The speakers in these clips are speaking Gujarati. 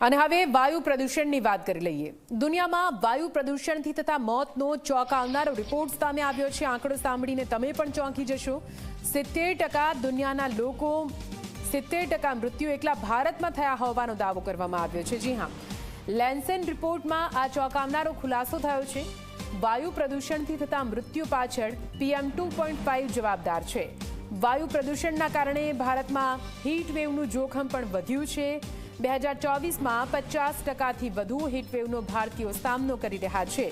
અને હવે વાયુ પ્રદૂષણની વાત કરી લઈએ. દુનિયામાં વાયુ પ્રદૂષણથી થતા મોતનો ચોંકાવનારો રિપોર્ટ સામે આવ્યો છે. આંકડો સાંભળીને તમે પણ ચોંકી જશો. સિત્તેર ટકા દુનિયાના લોકો, સિત્તેર ટકા મૃત્યુ એકલા ભારતમાં થયા હોવાનો દાવો કરવામાં આવ્યો છે. જી હા. લેન્સેન રિપોર્ટમાં આ ચોંકાવનારો ખુલાસો થયો છે. વાયુ પ્રદૂષણથી થતા મૃત્યુ પાછળ પીએમ ટુ જવાબદાર છે. વાયુ પ્રદૂષણના કારણે ભારતમાં હીટ વેવનું જોખમ પણ વધ્યું છે. બે હજાર ચોવીસમાં પચાસ ટકાથી વધુ હીટવેવનો ભારતીયો સામનો કરી રહ્યા છે.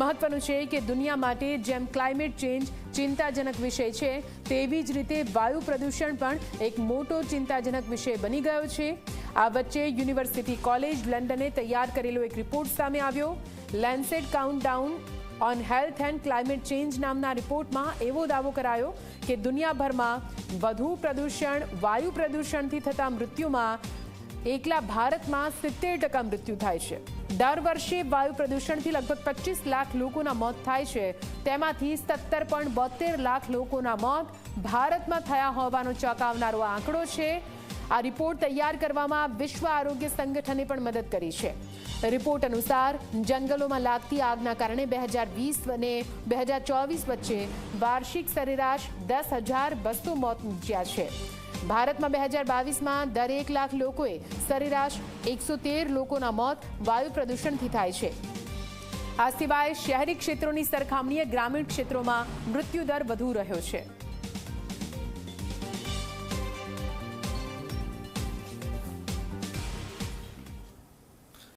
મહત્વનું છે કે દુનિયા માટે જેમ ક્લાઇમેટ ચેન્જ ચિંતાજનક વિષય છે, તેવી જ રીતે વાયુ પ્રદૂષણ પણ એક મોટો ચિંતાજનક વિષય બની ગયો છે. આ વચ્ચે યુનિવર્સિટી કોલેજ લંડને તૈયાર કરેલો એક રિપોર્ટ સામે આવ્યો. Lancet countdown on health and climate change નામના રિપોર્ટમાં એવો દાવો કરાયો કે દુનિયાભરમાં વધુ પ્રદૂષણ, વાયુ પ્રદૂષણથી થતા મૃત્યુમાં એકલા ભારતમાં સિત્તેર ટકા મૃત્યુ થાય છે. દર વર્ષે વાયુ પ્રદૂષણથી લગભગ પચીસ લાખ લોકોના મોત થાય છે. તેમાંથી સત્તર પોઈન્ટ બોતેર લાખ લોકોના મોત ભારતમાં થયા હોવાનો ચોંકાવનારો આંકડો છે. આ રિપોર્ટ તૈયાર કરવામાં વિશ્વ આરોગ્ય સંગઠને પણ મદદ કરી છે. રિપોર્ટ અનુસાર, જંગલોમાં લાગતી આગના કારણે બે હજાર વીસ અને બે હજાર ચોવીસ વચ્ચે વાર્ષિક સરેરાશ દસ હજાર બસો મોત નીચ્યા છે. ભારતમાં બે હજાર બાવીસમાં દરેક લાખ લોકોએ સરેરાશ એકસો તેર લોકોના મોત વાયુ પ્રદૂષણથી થાય છે. આ સિવાય શહેરી ક્ષેત્રોની સરખામણીએ ગ્રામીણ ક્ષેત્રોમાં મૃત્યુદર વધુ રહ્યો છે.